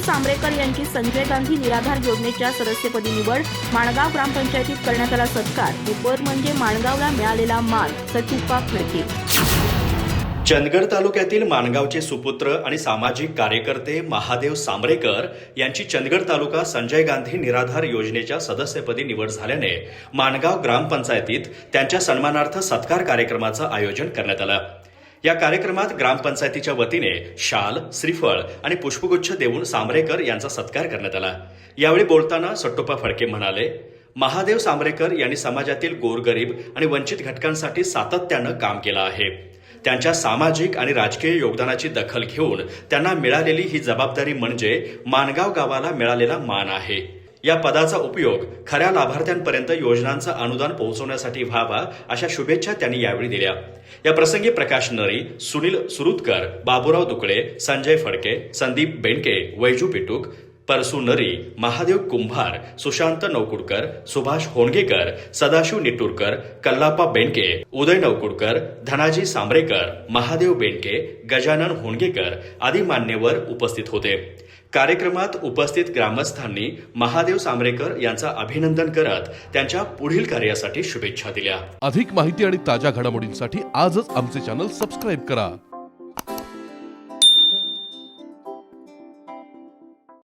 सुनील सांबरेकर यांची संजय गांधी निराधार योजनेच्या सदस्यपदी निवड माणगाव ग्रामपंचायतीत करण्यात आला सत्कार. उपवर म्हणजे माणगावला मिळालेला मान सचिपा खडके चंदगड तालुक्यातील माणगावचे सुपुत्र आणि सामाजिक कार्यकर्ते महादेव सांबरेकर यांची चंदगड तालुका संजय गांधी निराधार योजनेच्या सदस्यपदी निवड झाल्याने माणगाव ग्रामपंचायतीत त्यांच्या सन्मानार्थ सत्कार कार्यक्रमाचं आयोजन करण्यात आलं. या कार्यक्रमात ग्रामपंचायतीच्या वतीने शाल श्रीफळ आणि पुष्पगुच्छ देऊन सांबरेकर यांचा सत्कार करण्यात आला. यावेळी बोलताना सट्टोपा फडके म्हणाले महादेव सांबरेकर यांनी समाजातील गोरगरीब आणि वंचित घटकांसाठी सातत्यानं काम केलं आहे. त्यांच्या सामाजिक आणि राजकीय योगदानाची दखल घेऊन त्यांना मिळालेली ही जबाबदारी म्हणजे मानगाव गावाला मिळालेला मान आहे. या पदाचा उपयोग खऱ्या लाभार्थ्यांपर्यंत योजनांचं अनुदान पोहोचवण्यासाठी व्हावा अशा शुभेच्छा त्यांनी यावेळी दिल्या. या प्रसंगी प्रकाश नरी सुनील सुरुतकर बाबुराव दुकडे संजय फडके संदीप बेंडके वैजू पिटूक परसू नरी महादेव कुंभार सुशांत नौकुडकर सुभाष होणगेकर सदाशिव निटूरकर कल्लापा बेंडके उदय नौकुडकर धनाजी सांबरेकर महादेव बेंडके गजानन होणगेकर आदी मान्यवर उपस्थित होते कार्यक्रमात उपस्थित ग्रामस्थांनी महादेव सांबरेकर यांचा अभिनंदन करत त्यांच्या पुढील कार्यासाठी शुभेच्छा दिल्या अधिक माहिती आणि ताज्या घडामोडींसाठी आजच आमचे चॅनल सबस्क्राईब करा.